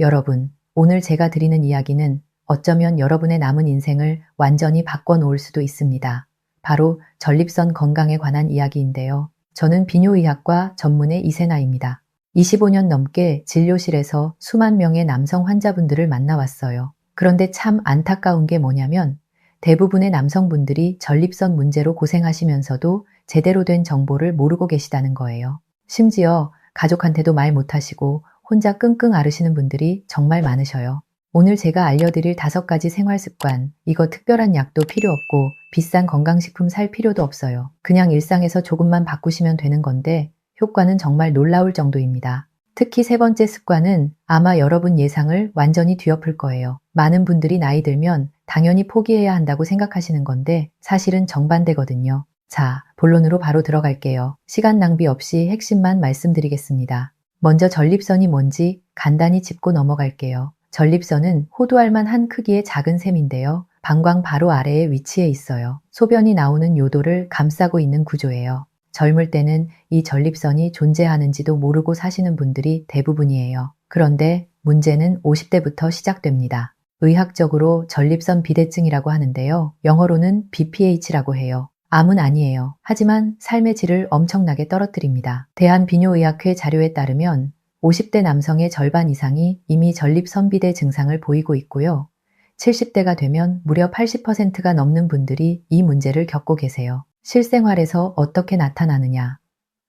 여러분, 오늘 제가 드리는 이야기는 어쩌면 여러분의 남은 인생을 완전히 바꿔놓을 수도 있습니다. 바로 전립선 건강에 관한 이야기인데요. 저는 비뇨의학과 전문의 이세나입니다. 25년 넘게 진료실에서 수만 명의 남성 환자분들을 만나왔어요. 그런데 참 안타까운 게 뭐냐면 대부분의 남성분들이 전립선 문제로 고생하시면서도 제대로 된 정보를 모르고 계시다는 거예요. 심지어 가족한테도 말 못하시고 혼자 끙끙 앓으시는 분들이 정말 많으셔요. 오늘 제가 알려드릴 다섯 가지 생활 습관, 이거 특별한 약도 필요 없고 비싼 건강식품 살 필요도 없어요. 그냥 일상에서 조금만 바꾸시면 되는 건데 효과는 정말 놀라울 정도입니다. 특히 세 번째 습관은 아마 여러분 예상을 완전히 뒤엎을 거예요. 많은 분들이 나이 들면 당연히 포기해야 한다고 생각하시는 건데 사실은 정반대거든요. 자, 본론으로 바로 들어갈게요. 시간 낭비 없이 핵심만 말씀드리겠습니다. 먼저 전립선이 뭔지 간단히 짚고 넘어갈게요. 전립선은 호두알 만 한 크기의 작은 샘인데요. 방광 바로 아래에 위치해 있어요. 소변이 나오는 요도를 감싸고 있는 구조예요. 젊을 때는 이 전립선이 존재하는지도 모르고 사시는 분들이 대부분이에요. 그런데 문제는 50대부터 시작됩니다. 의학적으로 전립선 비대증이라고 하는데요. 영어로는 BPH라고 해요. 암은 아니에요. 하지만 삶의 질을 엄청나게 떨어뜨립니다. 대한비뇨의학회 자료에 따르면 50대 남성의 절반 이상이 이미 전립선비대 증상을 보이고 있고요. 70대가 되면 무려 80%가 넘는 분들이 이 문제를 겪고 계세요. 실생활에서 어떻게 나타나느냐.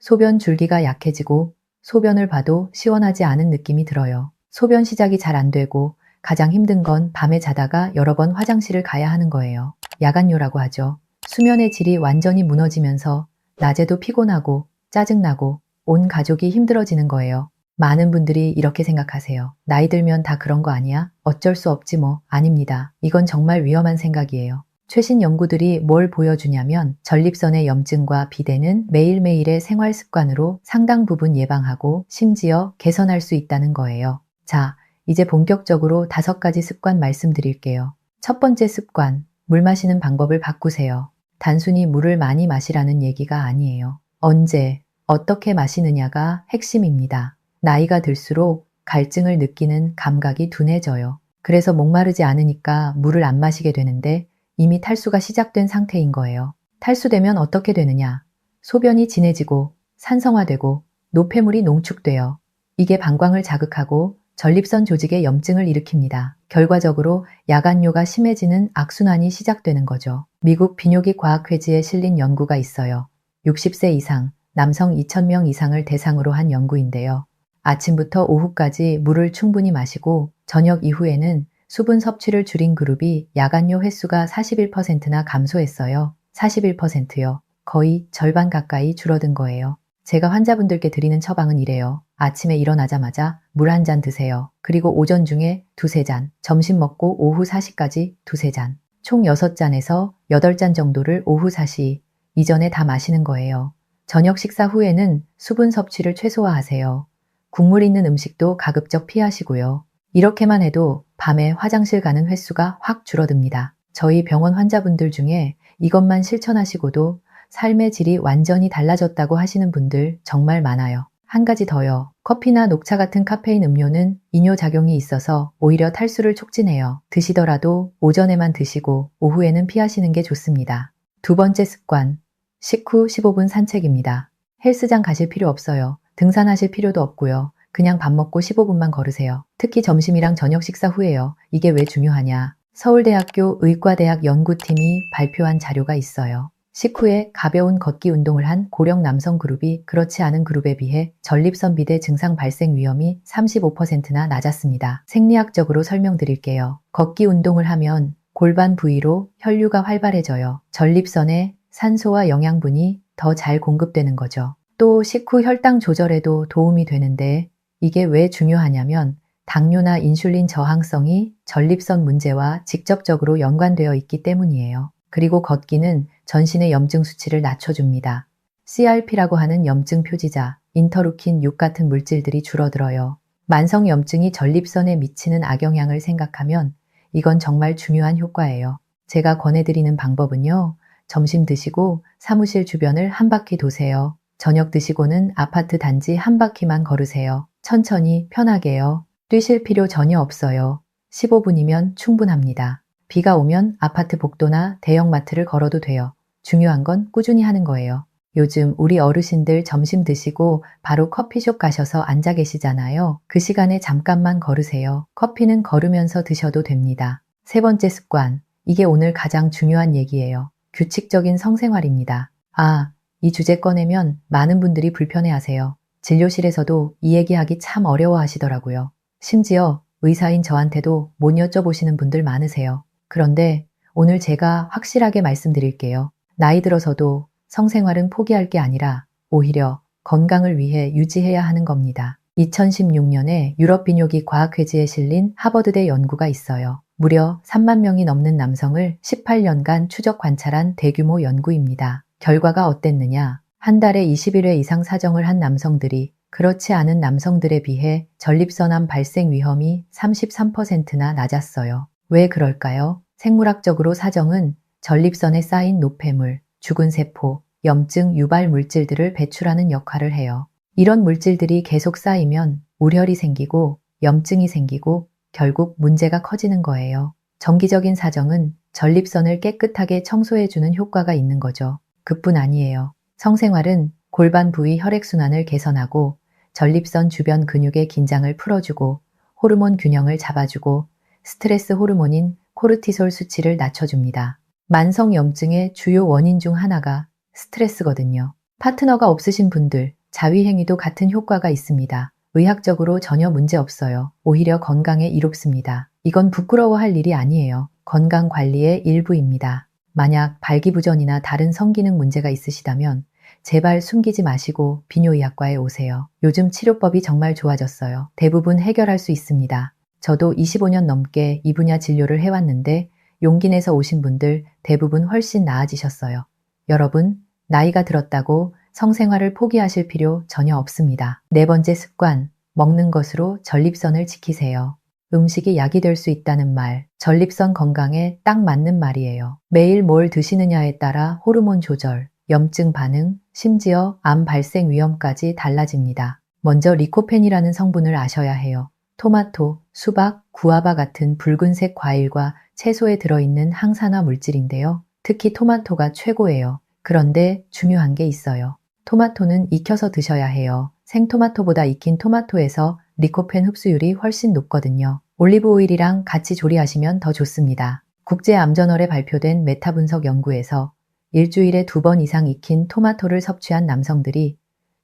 소변 줄기가 약해지고 소변을 봐도 시원하지 않은 느낌이 들어요. 소변 시작이 잘 안 되고 가장 힘든 건 밤에 자다가 여러 번 화장실을 가야 하는 거예요. 야간요라고 하죠. 수면의 질이 완전히 무너지면서 낮에도 피곤하고 짜증나고 온 가족이 힘들어지는 거예요. 많은 분들이 이렇게 생각하세요. 나이 들면 다 그런 거 아니야? 어쩔 수 없지 뭐. 아닙니다. 이건 정말 위험한 생각이에요. 최신 연구들이 뭘 보여주냐면 전립선의 염증과 비대는 매일매일의 생활 습관으로 상당 부분 예방하고 심지어 개선할 수 있다는 거예요. 자, 이제 본격적으로 다섯 가지 습관 말씀드릴게요. 첫 번째 습관, 물 마시는 방법을 바꾸세요. 단순히 물을 많이 마시라는 얘기가 아니에요. 언제, 어떻게 마시느냐가 핵심입니다. 나이가 들수록 갈증을 느끼는 감각이 둔해져요. 그래서 목마르지 않으니까 물을 안 마시게 되는데 이미 탈수가 시작된 상태인 거예요. 탈수되면 어떻게 되느냐? 소변이 진해지고 산성화되고 노폐물이 농축되어 이게 방광을 자극하고 전립선 조직에 염증을 일으킵니다. 결과적으로 야간뇨가 심해지는 악순환이 시작되는 거죠. 미국 비뇨기 과학회지에 실린 연구가 있어요. 60세 이상, 남성 2,000명 이상을 대상으로 한 연구인데요. 아침부터 오후까지 물을 충분히 마시고 저녁 이후에는 수분 섭취를 줄인 그룹이 야간뇨 횟수가 41%나 감소했어요. 41%요. 거의 절반 가까이 줄어든 거예요. 제가 환자분들께 드리는 처방은 이래요. 아침에 일어나자마자 물 한 잔 드세요. 그리고 오전 중에 두세 잔, 점심 먹고 오후 4시까지 두세 잔. 총 6잔에서 8잔 정도를 오후 4시 이전에 다 마시는 거예요. 저녁 식사 후에는 수분 섭취를 최소화하세요. 국물 있는 음식도 가급적 피하시고요. 이렇게만 해도 밤에 화장실 가는 횟수가 확 줄어듭니다. 저희 병원 환자분들 중에 이것만 실천하시고도 삶의 질이 완전히 달라졌다고 하시는 분들 정말 많아요. 한 가지 더요. 커피나 녹차 같은 카페인 음료는 이뇨작용이 있어서 오히려 탈수를 촉진해요. 드시더라도 오전에만 드시고 오후에는 피하시는 게 좋습니다. 두 번째 습관. 식후 15분 산책입니다. 헬스장 가실 필요 없어요. 등산하실 필요도 없고요. 그냥 밥 먹고 15분만 걸으세요. 특히 점심이랑 저녁 식사 후에요. 이게 왜 중요하냐. 서울대학교 의과대학 연구팀이 발표한 자료가 있어요. 식후에 가벼운 걷기 운동을 한 고령 남성 그룹이 그렇지 않은 그룹에 비해 전립선 비대 증상 발생 위험이 35%나 낮았습니다. 생리학적으로 설명드릴게요. 걷기 운동을 하면 골반 부위로 혈류가 활발해져요. 전립선에 산소와 영양분이 더 잘 공급되는 거죠. 또 식후 혈당 조절에도 도움이 되는데 이게 왜 중요하냐면 당뇨나 인슐린 저항성이 전립선 문제와 직접적으로 연관되어 있기 때문이에요. 그리고 걷기는 전신의 염증 수치를 낮춰줍니다. CRP라고 하는 염증 표지자, 인터루킨 6 같은 물질들이 줄어들어요. 만성 염증이 전립선에 미치는 악영향을 생각하면 이건 정말 중요한 효과예요. 제가 권해드리는 방법은요. 점심 드시고 사무실 주변을 한 바퀴 도세요. 저녁 드시고는 아파트 단지 한 바퀴만 걸으세요. 천천히 편하게요. 뛰실 필요 전혀 없어요. 15분이면 충분합니다. 비가 오면 아파트 복도나 대형마트를 걸어도 돼요. 중요한 건 꾸준히 하는 거예요. 요즘 우리 어르신들 점심 드시고 바로 커피숍 가셔서 앉아 계시잖아요. 그 시간에 잠깐만 걸으세요. 커피는 걸으면서 드셔도 됩니다. 세 번째 습관. 이게 오늘 가장 중요한 얘기예요. 규칙적인 성생활입니다. 아, 이 주제 꺼내면 많은 분들이 불편해 하세요. 진료실에서도 이 얘기하기 참 어려워 하시더라고요. 심지어 의사인 저한테도 못 여쭤보시는 분들 많으세요. 그런데 오늘 제가 확실하게 말씀드릴게요. 나이 들어서도 성생활은 포기할 게 아니라 오히려 건강을 위해 유지해야 하는 겁니다. 2016년에 유럽 비뇨기 과학회지에 실린 하버드대 연구가 있어요. 무려 3만 명이 넘는 남성을 18년간 추적 관찰한 대규모 연구입니다. 결과가 어땠느냐? 한 달에 21회 이상 사정을 한 남성들이 그렇지 않은 남성들에 비해 전립선암 발생 위험이 33%나 낮았어요. 왜 그럴까요? 생물학적으로 사정은 전립선에 쌓인 노폐물, 죽은 세포, 염증 유발 물질들을 배출하는 역할을 해요. 이런 물질들이 계속 쌓이면 우혈이 생기고 염증이 생기고 결국 문제가 커지는 거예요. 정기적인 사정은 전립선을 깨끗하게 청소해주는 효과가 있는 거죠. 그뿐 아니에요. 성생활은 골반 부위 혈액순환을 개선하고 전립선 주변 근육의 긴장을 풀어주고 호르몬 균형을 잡아주고 스트레스 호르몬인 코르티솔 수치를 낮춰줍니다. 만성염증의 주요 원인 중 하나가 스트레스거든요. 파트너가 없으신 분들, 자위행위도 같은 효과가 있습니다. 의학적으로 전혀 문제 없어요. 오히려 건강에 이롭습니다. 이건 부끄러워할 일이 아니에요. 건강 관리의 일부입니다. 만약 발기부전이나 다른 성기능 문제가 있으시다면 제발 숨기지 마시고 비뇨의학과에 오세요. 요즘 치료법이 정말 좋아졌어요. 대부분 해결할 수 있습니다. 저도 25년 넘게 이 분야 진료를 해왔는데 용기 내서 오신 분들 대부분 훨씬 나아지셨어요. 여러분, 나이가 들었다고 성생활을 포기하실 필요 전혀 없습니다. 네 번째 습관, 먹는 것으로 전립선을 지키세요. 음식이 약이 될 수 있다는 말, 전립선 건강에 딱 맞는 말이에요. 매일 뭘 드시느냐에 따라 호르몬 조절, 염증 반응, 심지어 암 발생 위험까지 달라집니다. 먼저 리코펜이라는 성분을 아셔야 해요. 토마토, 수박, 구아바 같은 붉은색 과일과 채소에 들어있는 항산화 물질인데요. 특히 토마토가 최고예요. 그런데 중요한 게 있어요. 토마토는 익혀서 드셔야 해요. 생토마토보다 익힌 토마토에서 리코펜 흡수율이 훨씬 높거든요. 올리브 오일이랑 같이 조리하시면 더 좋습니다. 국제암저널에 발표된 메타 분석 연구에서 일주일에 두 번 이상 익힌 토마토를 섭취한 남성들이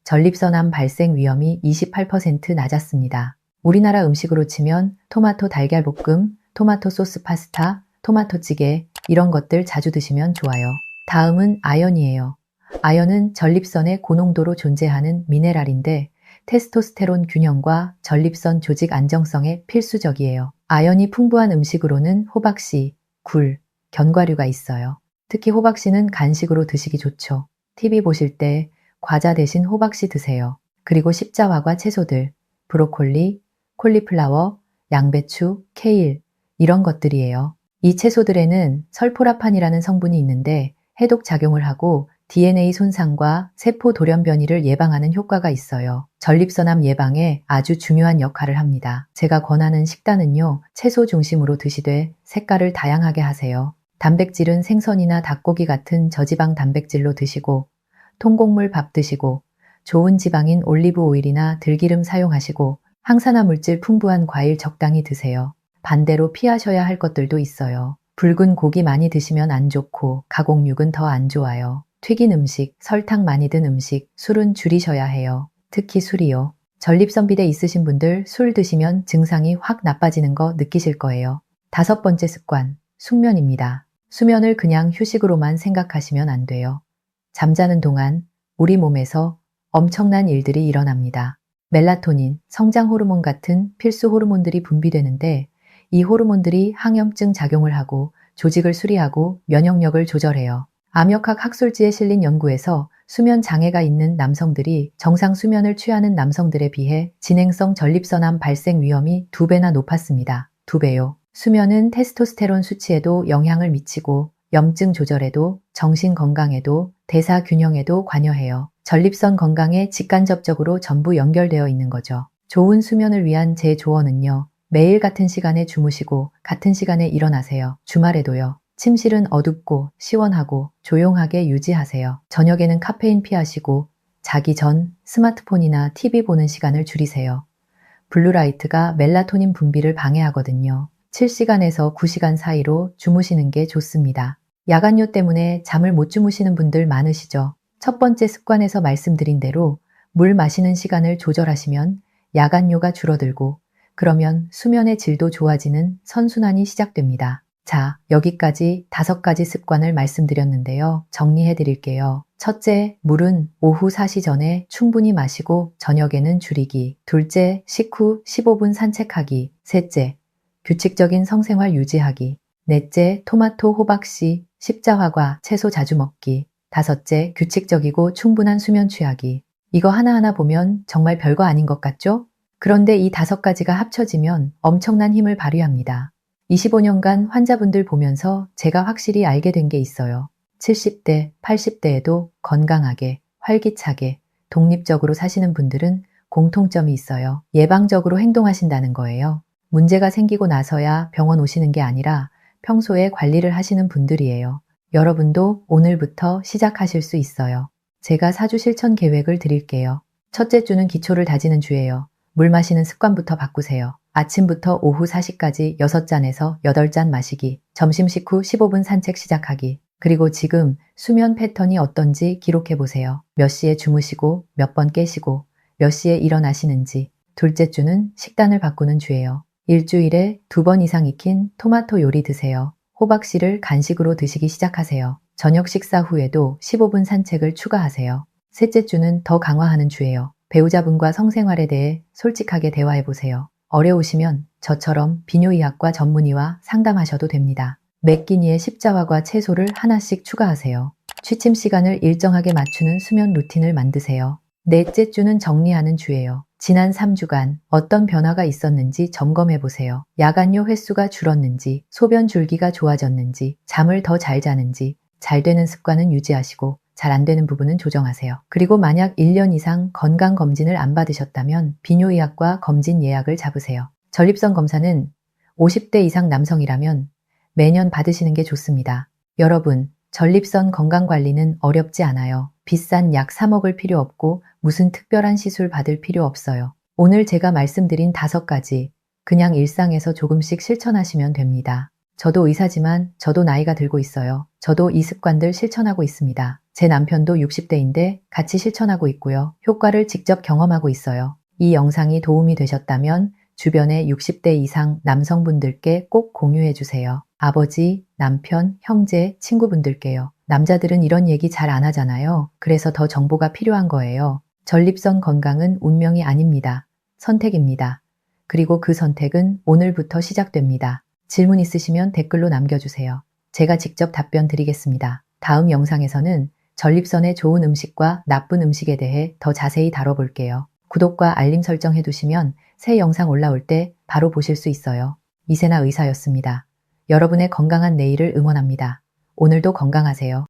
전립선암 발생 위험이 28% 낮았습니다. 우리나라 음식으로 치면 토마토 달걀볶음, 토마토 소스 파스타, 토마토 찌개 이런 것들 자주 드시면 좋아요. 다음은 아연이에요. 아연은 전립선의 고농도로 존재하는 미네랄인데 테스토스테론 균형과 전립선 조직 안정성에 필수적이에요. 아연이 풍부한 음식으로는 호박씨, 굴, 견과류가 있어요. 특히 호박씨는 간식으로 드시기 좋죠. TV 보실 때 과자 대신 호박씨 드세요. 그리고 십자화과 채소들, 브로콜리, 콜리플라워, 양배추, 케일 이런 것들이에요. 이 채소들에는 설포라판이라는 성분이 있는데 해독 작용을 하고 DNA 손상과 세포 돌연 변이를 예방하는 효과가 있어요. 전립선암 예방에 아주 중요한 역할을 합니다. 제가 권하는 식단은요, 채소 중심으로 드시되 색깔을 다양하게 하세요. 단백질은 생선이나 닭고기 같은 저지방 단백질로 드시고, 통곡물 밥 드시고, 좋은 지방인 올리브 오일이나 들기름 사용하시고, 항산화 물질 풍부한 과일 적당히 드세요. 반대로 피하셔야 할 것들도 있어요. 붉은 고기 많이 드시면 안 좋고 가공육은 더 안 좋아요. 튀긴 음식, 설탕 많이 든 음식, 술은 줄이셔야 해요. 특히 술이요. 전립선 비대 있으신 분들 술 드시면 증상이 확 나빠지는 거 느끼실 거예요. 다섯 번째 습관, 숙면입니다. 수면을 그냥 휴식으로만 생각하시면 안 돼요. 잠자는 동안 우리 몸에서 엄청난 일들이 일어납니다. 멜라토닌, 성장 호르몬 같은 필수 호르몬들이 분비되는데 이 호르몬들이 항염증 작용을 하고 조직을 수리하고 면역력을 조절해요. 암역학 학술지에 실린 연구에서 수면 장애가 있는 남성들이 정상 수면을 취하는 남성들에 비해 진행성 전립선암 발생 위험이 두 배나 높았습니다. 두 배요. 수면은 테스토스테론 수치에도 영향을 미치고 염증 조절에도 정신 건강에도 대사 균형에도 관여해요. 전립선 건강에 직간접적으로 전부 연결되어 있는 거죠. 좋은 수면을 위한 제 조언은요. 매일 같은 시간에 주무시고 같은 시간에 일어나세요. 주말에도요. 침실은 어둡고 시원하고 조용하게 유지하세요. 저녁에는 카페인 피하시고 자기 전 스마트폰이나 TV 보는 시간을 줄이세요. 블루라이트가 멜라토닌 분비를 방해하거든요. 7시간에서 9시간 사이로 주무시는 게 좋습니다. 야간요 때문에 잠을 못 주무시는 분들 많으시죠? 첫 번째 습관에서 말씀드린 대로 물 마시는 시간을 조절하시면 야간요가 줄어들고 그러면 수면의 질도 좋아지는 선순환이 시작됩니다. 자, 여기까지 다섯 가지 습관을 말씀드렸는데요. 정리해 드릴게요. 첫째, 물은 오후 4시 전에 충분히 마시고 저녁에는 줄이기. 둘째, 식후 15분 산책하기. 셋째, 규칙적인 성생활 유지하기. 넷째, 토마토, 호박씨, 십자화과, 채소 자주 먹기. 다섯째, 규칙적이고 충분한 수면 취하기. 이거 하나하나 보면 정말 별거 아닌 것 같죠? 그런데 이 다섯 가지가 합쳐지면 엄청난 힘을 발휘합니다. 25년간 환자분들 보면서 제가 확실히 알게 된 게 있어요. 70대, 80대에도 건강하게, 활기차게, 독립적으로 사시는 분들은 공통점이 있어요. 예방적으로 행동하신다는 거예요. 문제가 생기고 나서야 병원 오시는 게 아니라 평소에 관리를 하시는 분들이에요. 여러분도 오늘부터 시작하실 수 있어요. 제가 사주 실천 계획을 드릴게요. 첫째 주는 기초를 다지는 주예요. 물 마시는 습관부터 바꾸세요. 아침부터 오후 4시까지 6잔에서 8잔 마시기, 점심 식후 15분 산책 시작하기, 그리고 지금 수면 패턴이 어떤지 기록해 보세요. 몇 시에 주무시고 몇 번 깨시고 몇 시에 일어나시는지. 둘째 주는 식단을 바꾸는 주예요. 일주일에 두 번 이상 익힌 토마토 요리 드세요. 호박씨를 간식으로 드시기 시작하세요. 저녁 식사 후에도 15분 산책을 추가하세요. 셋째 주는 더 강화하는 주예요. 배우자분과 성생활에 대해 솔직하게 대화해 보세요. 어려우시면 저처럼 비뇨의학과 전문의와 상담하셔도 됩니다. 매 끼니에 십자화과 채소를 하나씩 추가하세요. 취침 시간을 일정하게 맞추는 수면 루틴을 만드세요. 넷째 주는 정리하는 주예요. 지난 3주간 어떤 변화가 있었는지 점검해 보세요. 야간요 횟수가 줄었는지, 소변 줄기가 좋아졌는지, 잠을 더 잘 자는지, 잘 되는 습관은 유지하시고 잘 안 되는 부분은 조정하세요. 그리고 만약 1년 이상 건강검진을 안 받으셨다면 비뇨의학과 검진 예약을 잡으세요. 전립선 검사는 50대 이상 남성이라면 매년 받으시는 게 좋습니다. 여러분, 전립선 건강관리는 어렵지 않아요. 비싼 약 사 먹을 필요 없고 무슨 특별한 시술 받을 필요 없어요. 오늘 제가 말씀드린 다섯 가지 그냥 일상에서 조금씩 실천하시면 됩니다. 저도 의사지만 저도 나이가 들고 있어요. 저도 이 습관들 실천하고 있습니다. 제 남편도 60대인데 같이 실천하고 있고요. 효과를 직접 경험하고 있어요. 이 영상이 도움이 되셨다면 주변의 60대 이상 남성분들께 꼭 공유해 주세요. 아버지, 남편, 형제, 친구분들께요. 남자들은 이런 얘기 잘 안 하잖아요. 그래서 더 정보가 필요한 거예요. 전립선 건강은 운명이 아닙니다. 선택입니다. 그리고 그 선택은 오늘부터 시작됩니다. 질문 있으시면 댓글로 남겨주세요. 제가 직접 답변 드리겠습니다. 다음 영상에서는 전립선의 좋은 음식과 나쁜 음식에 대해 더 자세히 다뤄볼게요. 구독과 알림 설정 해두시면 새 영상 올라올 때 바로 보실 수 있어요. 이세나 의사였습니다. 여러분의 건강한 내일을 응원합니다. 오늘도 건강하세요.